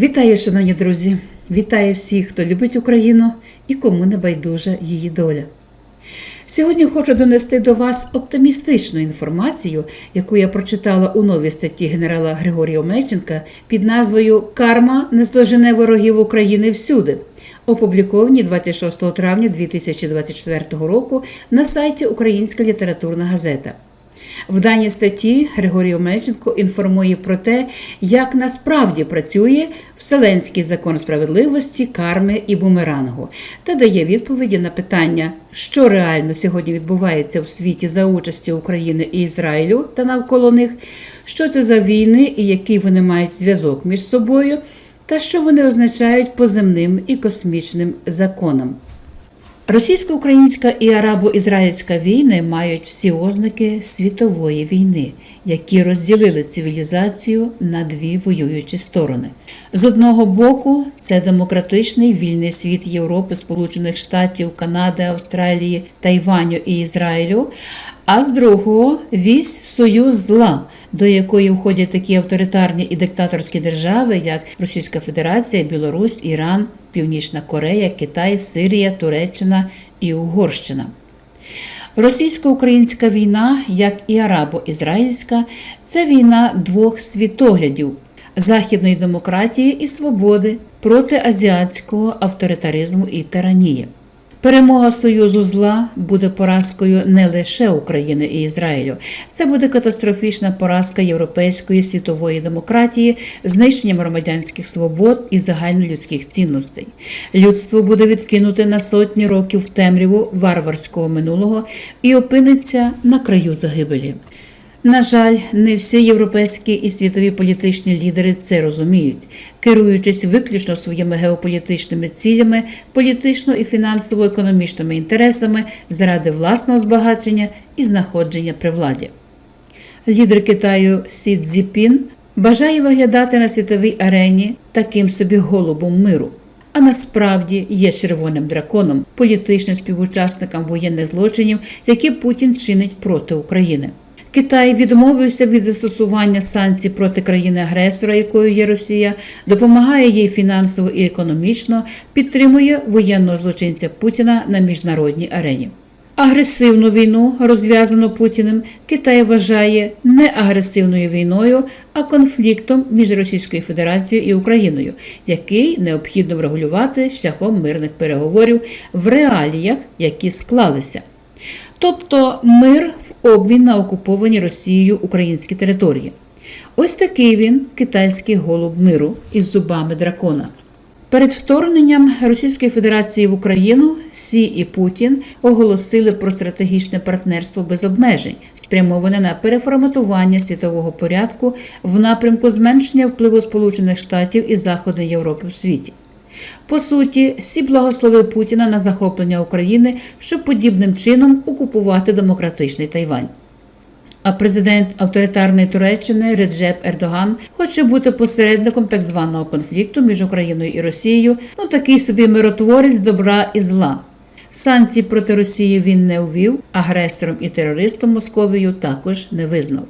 Вітаю, шановні друзі! Вітаю всіх, хто любить Україну і кому не байдужа її доля. Сьогодні хочу донести до вас оптимістичну інформацію, яку я прочитала у новій статті генерала Григорія Омельченка під назвою Карма не здожене ворогів України всюди, опубліковані 26 травня 2024 року на сайті Українська літературна газета. В даній статті Григорій Омельченко інформує про те, як насправді працює Вселенський закон справедливості, карми і бумерангу, та дає відповіді на питання, що реально сьогодні відбувається у світі за участі України і Ізраїлю та навколо них, що це за війни і який вони мають зв'язок між собою, та що вони означають по земним і космічним законам. Російсько-українська і арабо-ізраїльська війни мають всі ознаки світової війни, які розділили цивілізацію на дві воюючі сторони. З одного боку, це демократичний вільний світ Європи, Сполучених Штатів, Канади, Австралії, Тайваню і Ізраїлю. А з другого вісь союз зла, до якої входять такі авторитарні і диктаторські держави, як Російська Федерація, Білорусь, Іран, Північна Корея, Китай, Сирія, Туреччина і Угорщина. Російсько-українська війна, як і арабо-ізраїльська, це війна двох світоглядів західної демократії і свободи проти азіатського авторитаризму і тиранії. Перемога союзу зла буде поразкою не лише України і Ізраїлю. Це буде катастрофічна поразка європейської світової демократії, знищенням громадянських свобод і загальнолюдських цінностей. Людство буде відкинуте на сотні років в темряву варварського минулого і опиниться на краю загибелі. На жаль, не всі європейські і світові політичні лідери це розуміють, керуючись виключно своїми геополітичними цілями, політично і фінансово-економічними інтересами заради власного збагачення і знаходження при владі. Лідер Китаю Сі Цзіпін бажає виглядати на світовій арені таким собі голубом миру. А насправді є червоним драконом, політичним співучасником воєнних злочинів, які Путін чинить проти України. Китай відмовився від застосування санкцій проти країни-агресора, якою є Росія, допомагає їй фінансово і економічно, підтримує воєнного злочинця Путіна на міжнародній арені. Агресивну війну, розв'язану Путіним, Китай вважає не агресивною війною, а конфліктом між Російською Федерацією і Україною, який необхідно врегулювати шляхом мирних переговорів в реаліях, які склалися тобто мир в обмін на окуповані Росією українські території. Ось такий він, китайський голуб миру із зубами дракона. Перед вторгненням Російської Федерації в Україну Сі і Путін оголосили про стратегічне партнерство без обмежень, спрямоване на переформатування світового порядку в напрямку зменшення впливу Сполучених Штатів і Заходної Європи в світі. По суті, Сі благословив Путіна на захоплення України, щоб подібним чином окупувати демократичний Тайвань. А президент авторитарної Туреччини Реджеп Ердоган хоче бути посередником так званого конфлікту між Україною і Росією, ну такий собі миротворець добра і зла. Санкції проти Росії він не увів, агресором і терористом Московію також не визнав.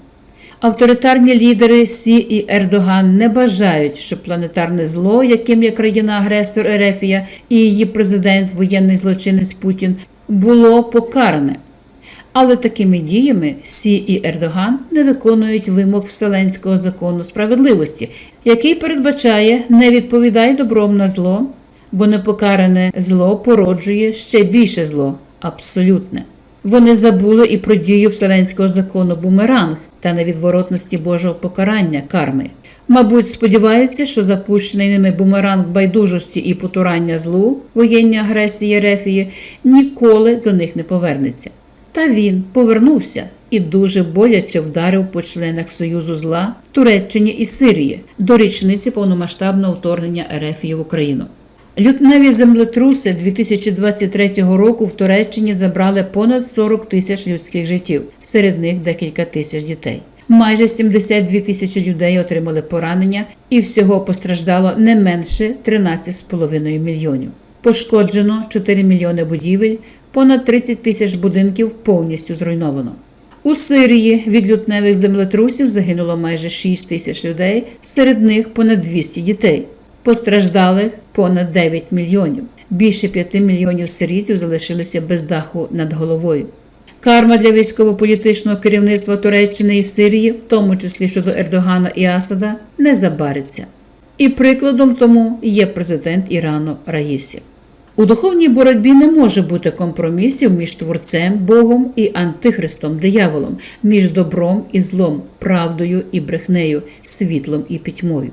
Авторитарні лідери Сі і Ердоган не бажають, щоб планетарне зло, яким є країна-агресор Ерефія і її президент, воєнний злочинець Путін, було покаране. Але такими діями Сі і Ердоган не виконують вимог Вселенського закону справедливості, який передбачає не відповідай добром на зло, бо непокаране зло породжує ще більше зло абсолютне. Вони забули і про дію Вселенського закону бумеранг та невідворотності Божого покарання карми. Мабуть, сподіваються, що запущений ними бумеранг байдужості і потурання злу, воєнні агресії Рефії, ніколи до них не повернеться. Та він повернувся і дуже боляче вдарив по членах Союзу зла Туреччині і Сирії до річниці повномасштабного вторгнення Ерефії в Україну. Лютневі землетруси 2023 року в Туреччині забрали понад 40 тисяч людських життів, серед них декілька тисяч дітей. Майже 72 тисячі людей отримали поранення, і всього постраждало не менше 13,5 мільйонів. Пошкоджено 4 мільйони будівель, понад 30 тисяч будинків повністю зруйновано. У Сирії від лютневих землетрусів загинуло майже 6 тисяч людей, серед них понад 200 дітей. Постраждалих понад 9 мільйонів. Більше 5 мільйонів сирійців залишилися без даху над головою. Карма для військово-політичного керівництва Туреччини і Сирії, в тому числі щодо Ердогана і Асада, не забариться. І прикладом тому є президент Ірану Раїсі. У духовній боротьбі не може бути компромісів між творцем Богом і антихристом дияволом, між добром і злом, правдою і брехнею, світлом і пітьмою.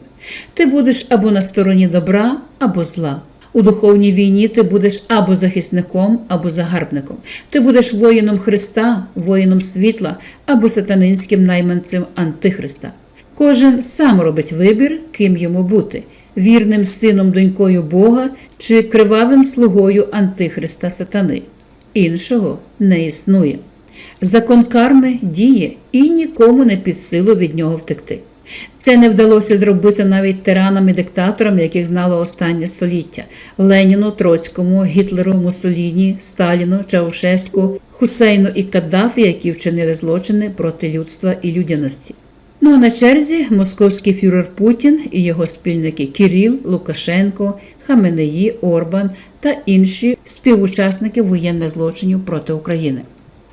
Ти будеш або на стороні добра, або зла. У духовній війні ти будеш або захисником, або загарбником. Ти будеш воїном Христа, воїном світла, або сатанинським найманцем Антихриста. Кожен сам робить вибір, ким йому бути вірним сином донькою Бога чи кривавим слугою Антихриста Сатани. Іншого не існує. Закон карми діє і нікому не під силу від нього втекти. Це не вдалося зробити навіть тиранам і диктаторам, яких знало останнє століття Леніну, Троцькому, Гітлеру, Муссоліні, Сталіну, Чаушеську, Хусейну і Каддафі, які вчинили злочини проти людства і людяності. Ну а на черзі московський фюрер Путін і його спільники Кіріл, Лукашенко, Хаменеї, Орбан та інші співучасники воєнних злочинів проти України.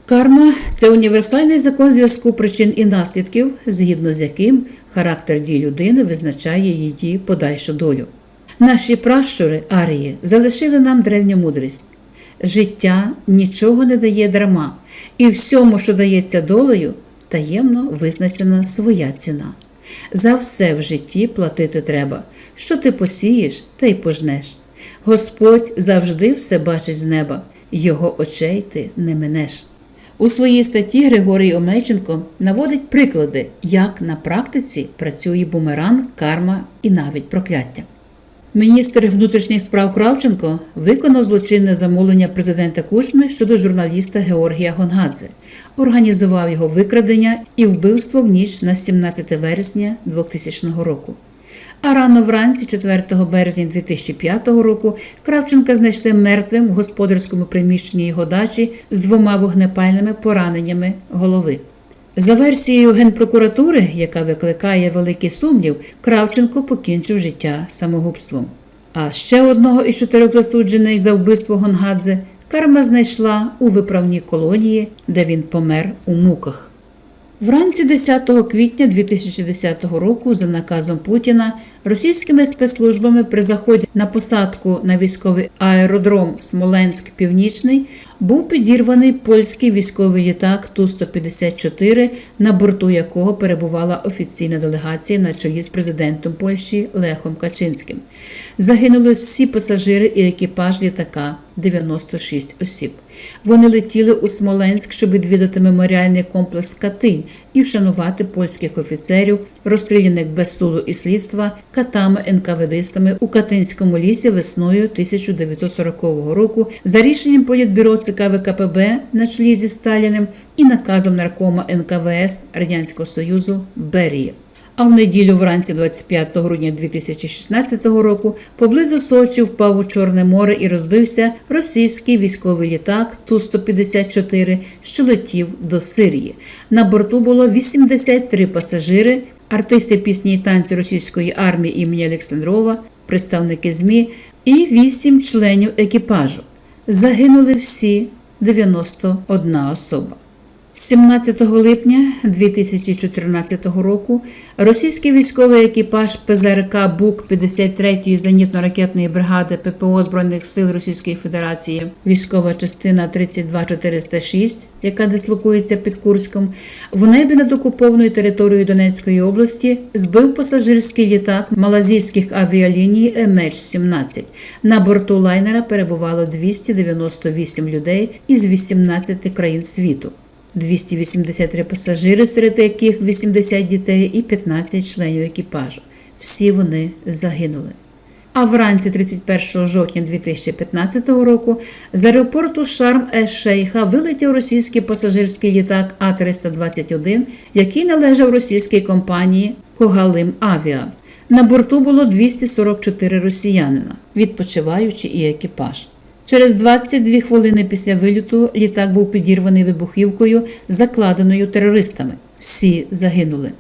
Карма це універсальний закон зв'язку причин і наслідків, згідно з яким характер дій людини визначає її подальшу долю. Наші пращури Арії залишили нам древню мудрість. Життя нічого не дає дарма, і всьому, що дається долею, таємно визначена своя ціна. За все в житті платити треба. Що ти посієш, те й пожнеш. Господь завжди все бачить з неба, його очей ти не минеш. У своїй статті Григорій Омельченко наводить приклади, як на практиці працює бумеранг, карма і навіть прокляття. Міністр внутрішніх справ Кравченко виконав злочинне замовлення президента Кучми щодо журналіста Георгія Гонгадзе, організував його викрадення і вбивство в ніч на 17 вересня 2000 року. А рано вранці, 4 березня 2005 року, Кравченка знайшли мертвим в господарському приміщенні його дачі з двома вогнепальними пораненнями голови. За версією Генпрокуратури, яка викликає великий сумнів, Кравченко покінчив життя самогубством. А ще одного із чотирьох засуджених за вбивство Гонгадзе карма знайшла у виправній колонії, де він помер у муках. Вранці 10 квітня 2010 року, за наказом Путіна, російськими спецслужбами при заході на посадку на військовий аеродром Смоленськ Північний був підірваний польський військовий літак Ту-154, на борту якого перебувала офіційна делегація на чолі з президентом Польщі Лехом Качинським. Загинули всі пасажири і екіпаж літака 96 осіб. Вони летіли у Смоленськ, щоб відвідати меморіальний комплекс Катинь і вшанувати польських офіцерів, розстріляних без суду і слідства катами НКВДистами у Катинському лісі весною 1940 року за рішенням політбюро ЦК ВКПБ на чолі зі Сталіним і наказом наркома НКВС Радянського Союзу Берії. А в неділю вранці 25 грудня 2016 року поблизу Сочі впав у Чорне море і розбився російський військовий літак Ту-154, що летів до Сирії. На борту було 83 пасажири, артисти пісні і танцю російської армії імені Олександрова, представники ЗМІ і 8 членів екіпажу. Загинули всі 91 особа. 17 липня 2014 року російський військовий екіпаж ПЗРК БУК 53-ї зенітно-ракетної бригади ППО Збройних сил Російської Федерації, військова частина 32406, яка дислокується під Курськом, в небі над окупованою територією Донецької області збив пасажирський літак малазійських авіаліній MH17. На борту лайнера перебувало 298 людей із 18 країн світу. 283 пасажири, серед яких 80 дітей і 15 членів екіпажу. Всі вони загинули. А вранці 31 жовтня 2015 року з аеропорту Шарм Ес Шейха вилетів російський пасажирський літак А-321, який належав російській компанії Когалим Авіа. На борту було 244 росіянина, відпочиваючи і екіпаж. Через 22 хвилини після виліту літак був підірваний вибухівкою, закладеною терористами. Всі загинули.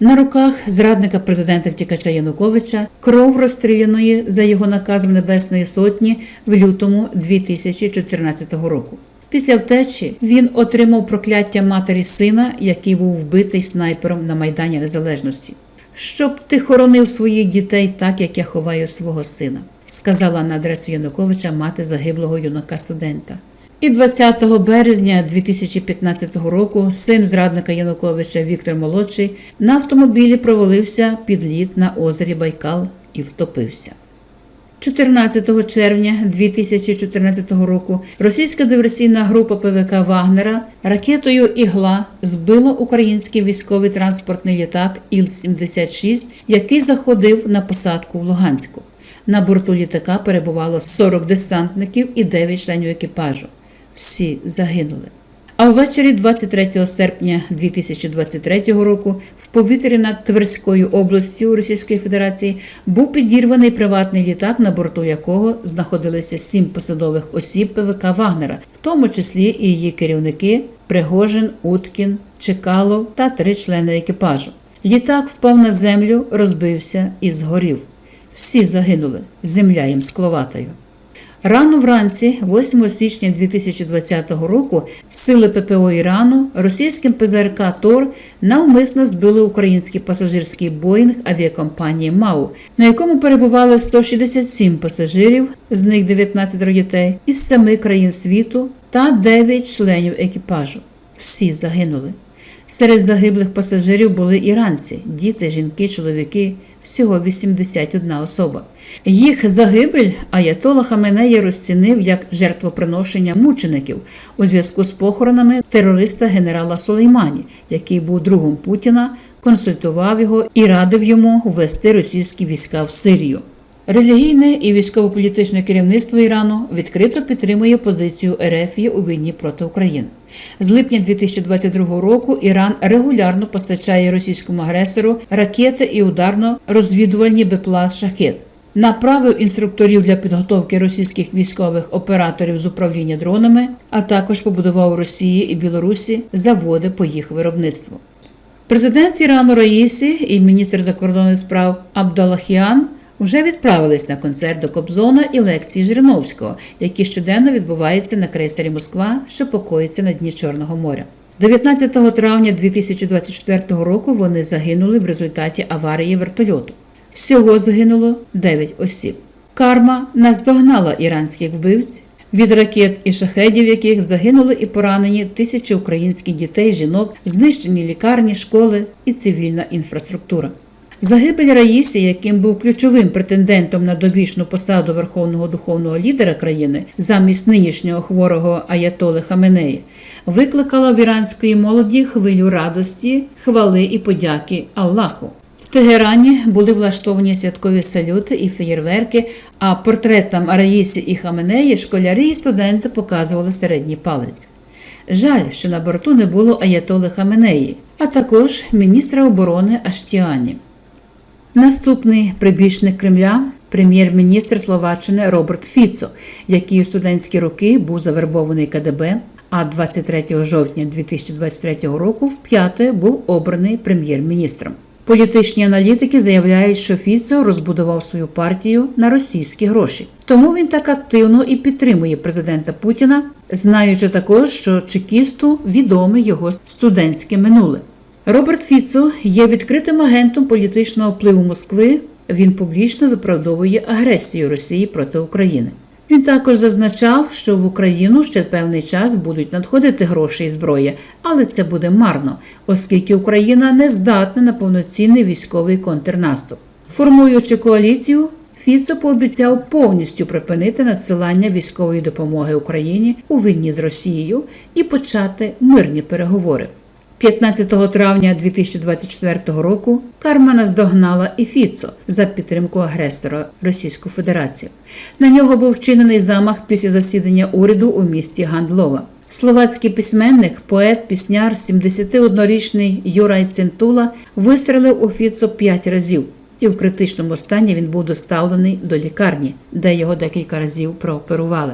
На руках зрадника президента втікача Януковича кров розстріляної за його наказом Небесної Сотні в лютому 2014 року. Після втечі він отримав прокляття матері сина, який був вбитий снайпером на Майдані Незалежності. Щоб ти хоронив своїх дітей так, як я ховаю свого сина, сказала на адресу Януковича мати загиблого юнака студента. І 20 березня 2015 року син зрадника Януковича Віктор Молодший на автомобілі провалився під лід на озері Байкал і втопився. 14 червня 2014 року російська диверсійна група ПВК Вагнера ракетою Ігла збила український військовий транспортний літак Іл-76, який заходив на посадку в Луганську. На борту літака перебувало 40 десантників і 9 членів екіпажу. Всі загинули. А ввечері 23 серпня 2023 року в повітрі над Тверською областю Російської Федерації був підірваний приватний літак, на борту якого знаходилися сім посадових осіб ПВК Вагнера, в тому числі і її керівники Пригожин, Уткін, Чекалов та три члени екіпажу. Літак впав на землю, розбився і згорів. Всі загинули, земля їм скловатою. Рано вранці, 8 січня 2020 року, сили ППО Ірану російським ПЗРК ТОР навмисно збили український пасажирський боїнг авіакомпанії МАУ, на якому перебували 167 пасажирів, з них 19 дітей, із семи країн світу та 9 членів екіпажу. Всі загинули. Серед загиблих пасажирів були іранці, діти, жінки, чоловіки, всього 81 особа. Їх загибель Аятола Хаменеї розцінив як жертвоприношення мучеників у зв'язку з похоронами терориста генерала Сулеймані, який був другом Путіна, консультував його і радив йому ввести російські війська в Сирію. Релігійне і військово-політичне керівництво Ірану відкрито підтримує позицію РФ у війні проти України. З липня 2022 року Іран регулярно постачає російському агресору ракети і ударно-розвідувальні БПЛА «Шахет». Направив інструкторів для підготовки російських військових операторів з управління дронами, а також побудував у Росії і Білорусі заводи по їх виробництву. Президент Ірану Раїсі і міністр закордонних справ Абдалахіан вже відправились на концерт до Кобзона і лекції Жириновського, які щоденно відбуваються на крейсері Москва, що покоїться на дні Чорного моря. 19 травня 2024 року вони загинули в результаті аварії вертольоту. Всього загинуло 9 осіб. Карма наздогнала іранських вбивць, від ракет і шахедів, яких загинули і поранені тисячі українських дітей, жінок, знищені лікарні, школи і цивільна інфраструктура. Загибель Раїсі, яким був ключовим претендентом на довічну посаду верховного духовного лідера країни замість нинішнього хворого Аятоли Хаменеї, викликала в іранської молоді хвилю радості, хвали і подяки Аллаху. В Тегерані були влаштовані святкові салюти і феєрверки, а портретам Раїсі і Хаменеї школярі і студенти показували середній палець. Жаль, що на борту не було Аятоли Хаменеї, а також міністра оборони Аштіані. Наступний прибічник Кремля прем'єр-міністр Словаччини Роберт Фіцо, який у студентські роки був завербований КДБ, а 23 жовтня 2023 року вп'яте був обраний прем'єр-міністром. Політичні аналітики заявляють, що Фіцо розбудував свою партію на російські гроші. Тому він так активно і підтримує президента Путіна, знаючи також, що чекісту відоме його студентське минуле. Роберт Фіцо є відкритим агентом політичного впливу Москви. Він публічно виправдовує агресію Росії проти України. Він також зазначав, що в Україну ще певний час будуть надходити гроші і зброя, але це буде марно, оскільки Україна не здатна на повноцінний військовий контрнаступ. Формуючи коаліцію, Фіцо пообіцяв повністю припинити надсилання військової допомоги Україні у війні з Росією і почати мирні переговори. 15 травня 2024 року Карма наздогнала і Фіцо за підтримку агресора Російську Федерацію. На нього був вчинений замах після засідання уряду у місті Гандлова. Словацький письменник, поет, пісняр, 71-річний Юрай Центула вистрелив у Фіцо п'ять разів, і в критичному стані він був доставлений до лікарні, де його декілька разів прооперували.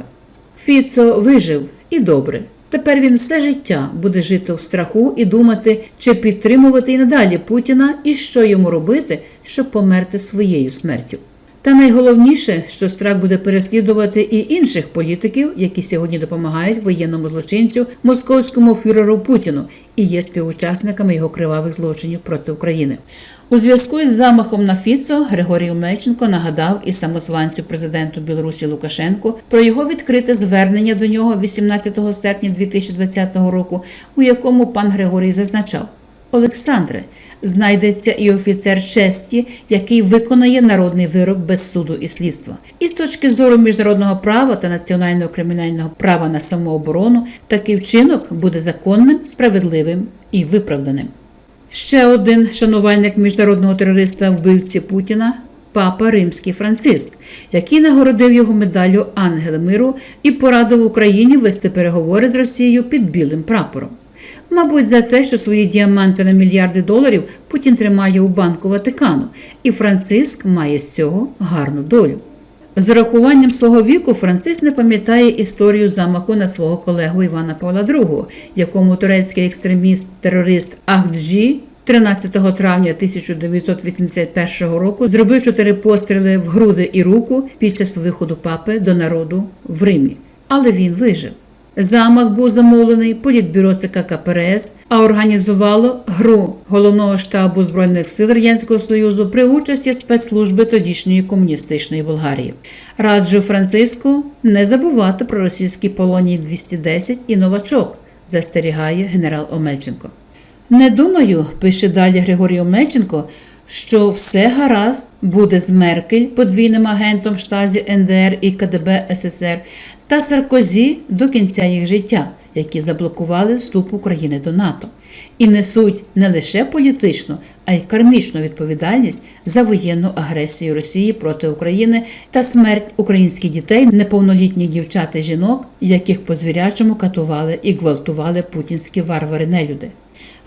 Фіцо вижив і добре. Тепер він все життя буде жити в страху і думати, чи підтримувати і надалі Путіна і що йому робити, щоб померти своєю смертю. Та найголовніше, що страх буде переслідувати і інших політиків, які сьогодні допомагають воєнному злочинцю московському фюреру Путіну і є співучасниками його кривавих злочинів проти України. У зв'язку із замахом на Фіцо Григорій Мельченко нагадав і самозванцю президенту Білорусі Лукашенку про його відкрите звернення до нього 18 серпня 2020 року, у якому пан Григорій зазначав. Олександре, знайдеться і офіцер честі, який виконає народний вирок без суду і слідства. І з точки зору міжнародного права та національного кримінального права на самооборону такий вчинок буде законним, справедливим і виправданим. Ще один шанувальник міжнародного терориста вбивці Путіна. Папа Римський Франциск, який нагородив його медаллю Ангел миру і порадив Україні вести переговори з Росією під білим прапором. Мабуть, за те, що свої діаманти на мільярди доларів Путін тримає у банку Ватикану, і Франциск має з цього гарну долю. З рахуванням свого віку Франциск не пам'ятає історію замаху на свого колегу Івана Павла II, якому турецький екстреміст-терорист Ахджі 13 травня 1981 року зробив чотири постріли в груди і руку під час виходу папи до народу в Римі. Але він вижив. Замах був замовлений політбюро ЦК КПРС, а організувало гру головного штабу збройних сил Радянського Союзу при участі спецслужби тодішньої комуністичної Болгарії. Раджу Франциску не забувати про російські полонії 210 і новачок, застерігає генерал Омельченко. Не думаю, пише далі Григорій Омельченко, що все гаразд буде з Меркель, подвійним агентом штазі НДР і КДБ СССР, та Саркозі до кінця їх життя, які заблокували вступ України до НАТО, і несуть не лише політичну, а й кармічну відповідальність за воєнну агресію Росії проти України та смерть українських дітей, неповнолітніх дівчат і жінок, яких по звірячому катували і гвалтували путінські варвари-нелюди.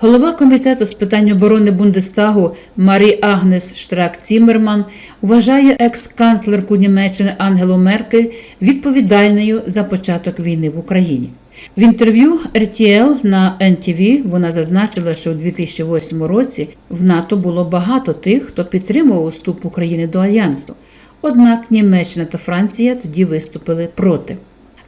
Голова комітету з питань оборони Бундестагу Марі Агнес Штрак Цімерман вважає екс-канцлерку Німеччини Ангелу Меркель відповідальною за початок війни в Україні. В інтерв'ю RTL на NTV вона зазначила, що у 2008 році в НАТО було багато тих, хто підтримував вступ України до альянсу. Однак Німеччина та Франція тоді виступили проти.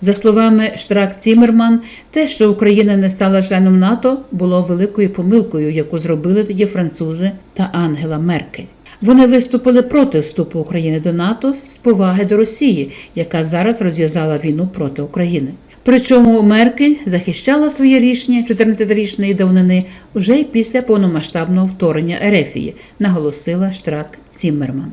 За словами Штрак Цімерман, те, що Україна не стала членом НАТО, було великою помилкою, яку зробили тоді французи та Ангела Меркель. Вони виступили проти вступу України до НАТО з поваги до Росії, яка зараз розв'язала війну проти України. Причому Меркель захищала своє рішення 14-річної давнини уже й після повномасштабного вторгнення Ерефії, наголосила Штрак Ціммерман.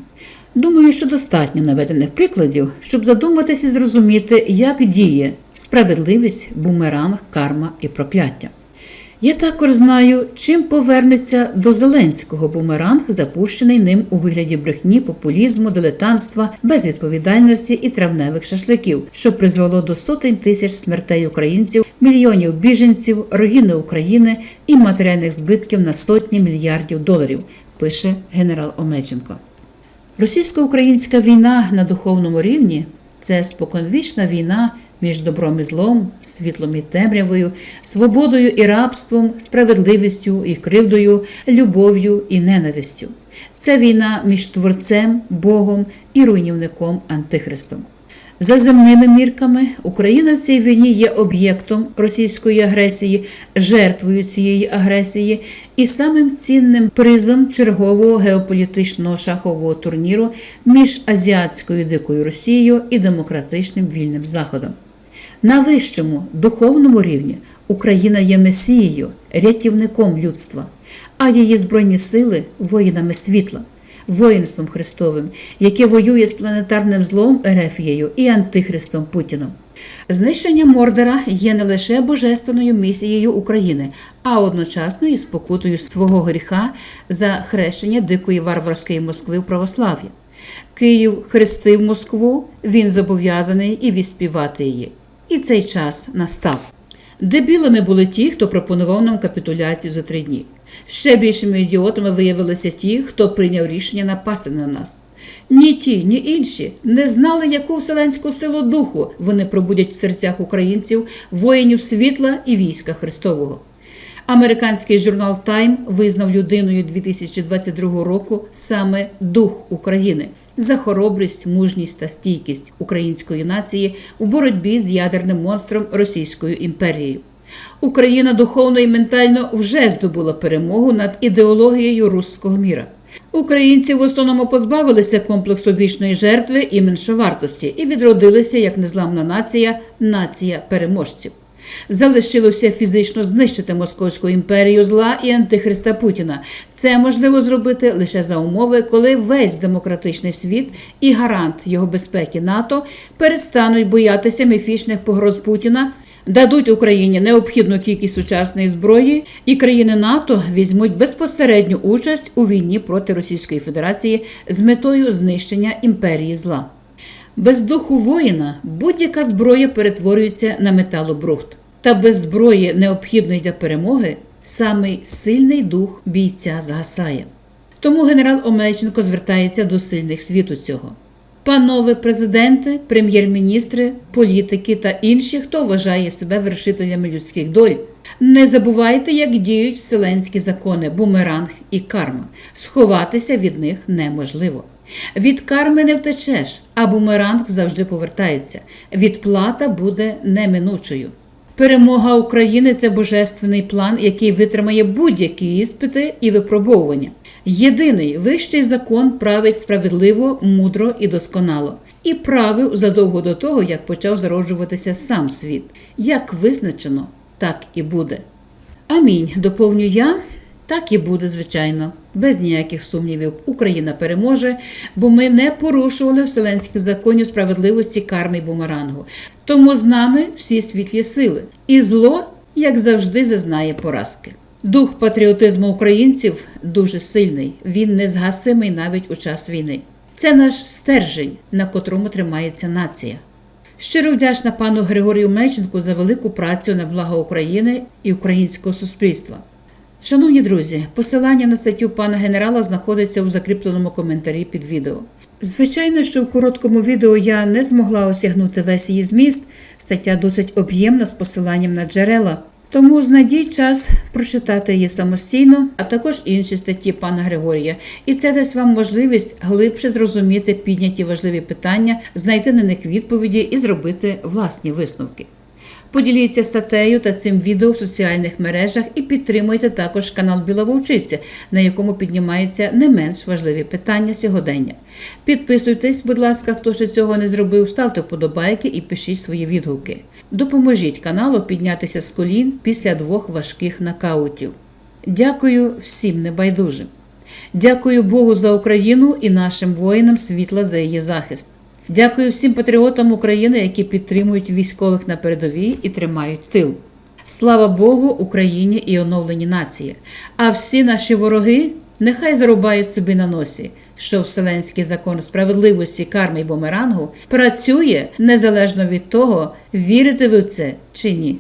Думаю, що достатньо наведених прикладів, щоб задуматися і зрозуміти, як діє справедливість, бумеранг, карма і прокляття. Я також знаю, чим повернеться до Зеленського бумеранг, запущений ним у вигляді брехні, популізму, дилетантства, безвідповідальності і травневих шашликів, що призвело до сотень тисяч смертей українців, мільйонів біженців, руїни України і матеріальних збитків на сотні мільярдів доларів, пише генерал Омельченко. Російсько-українська війна на духовному рівні це споконвічна війна між добром і злом, світлом і темрявою, свободою і рабством, справедливістю і кривдою, любов'ю і ненавистю. Це війна між творцем, Богом і руйнівником Антихристом. За земними мірками Україна в цій війні є об'єктом російської агресії, жертвою цієї агресії і самим цінним призом чергового геополітичного шахового турніру між азіатською дикою Росією і демократичним вільним Заходом. На вищому духовному рівні Україна є месією, рятівником людства, а її збройні сили воїнами світла воїнством Христовим, яке воює з планетарним злом Ерефією і Антихристом Путіном. Знищення Мордера є не лише божественною місією України, а одночасно і спокутою свого гріха за хрещення дикої варварської Москви в православ'я. Київ хрестив Москву, він зобов'язаний і відспівати її. І цей час настав. Дебілами були ті, хто пропонував нам капітуляцію за три дні. Ще більшими ідіотами виявилися ті, хто прийняв рішення напасти на нас. Ні ті, ні інші не знали, яку вселенську силу духу вони пробудять в серцях українців, воїнів світла і війська Христового. Американський журнал Time визнав людиною 2022 року саме дух України за хоробрість, мужність та стійкість української нації у боротьбі з ядерним монстром Російською імперією. Україна духовно і ментально вже здобула перемогу над ідеологією руського міра. Українці в основному позбавилися комплексу вічної жертви і меншовартості і відродилися як незламна нація, нація переможців. Залишилося фізично знищити Московську імперію зла і антихриста Путіна. Це можливо зробити лише за умови, коли весь демократичний світ і гарант його безпеки НАТО перестануть боятися міфічних погроз Путіна. Дадуть Україні необхідну кількість сучасної зброї, і країни НАТО візьмуть безпосередню участь у війні проти Російської Федерації з метою знищення імперії зла. Без духу воїна будь-яка зброя перетворюється на металобрухт. Та без зброї, необхідної для перемоги, самий сильний дух бійця згасає. Тому генерал Омельченко звертається до сильних світу цього. Панове президенти, прем'єр-міністри, політики та інші, хто вважає себе вершителями людських доль, не забувайте, як діють вселенські закони, бумеранг і карма. Сховатися від них неможливо. Від карми не втечеш, а бумеранг завжди повертається. Відплата буде неминучою. Перемога України це божественний план, який витримає будь-які іспити і випробовування. Єдиний вищий закон править справедливо, мудро і досконало, і правив задовго до того, як почав зароджуватися сам світ. Як визначено, так і буде. Амінь. Доповню я. Так і буде, звичайно, без ніяких сумнівів. Україна переможе, бо ми не порушували вселенських законів справедливості карми й бумерангу. Тому з нами всі світлі сили, і зло, як завжди, зазнає поразки. Дух патріотизму українців дуже сильний, він незгасимий навіть у час війни. Це наш стержень, на котрому тримається нація. Щиро вдячна пану Григорію Меченку за велику працю на благо України і українського суспільства. Шановні друзі, посилання на статтю пана генерала знаходиться у закріпленому коментарі під відео. Звичайно, що в короткому відео я не змогла осягнути весь її зміст. Стаття досить об'ємна з посиланням на джерела. Тому знайдіть час прочитати її самостійно, а також інші статті пана Григорія, і це дасть вам можливість глибше зрозуміти підняті важливі питання, знайти на них відповіді і зробити власні висновки. Поділіться статтею та цим відео в соціальних мережах і підтримуйте також канал Біла Вовчиця, на якому піднімаються не менш важливі питання сьогодення. Підписуйтесь, будь ласка, хто ще цього не зробив, ставте вподобайки і пишіть свої відгуки. Допоможіть каналу піднятися з колін після двох важких нокаутів. Дякую всім небайдужим. Дякую Богу за Україну і нашим воїнам світла за її захист. Дякую всім патріотам України, які підтримують військових на передовій і тримають тил. Слава Богу, Україні і оновлені нації. А всі наші вороги нехай зарубають собі на носі, що вселенський закон справедливості, карми й бумерангу працює незалежно від того, вірите ви в це чи ні.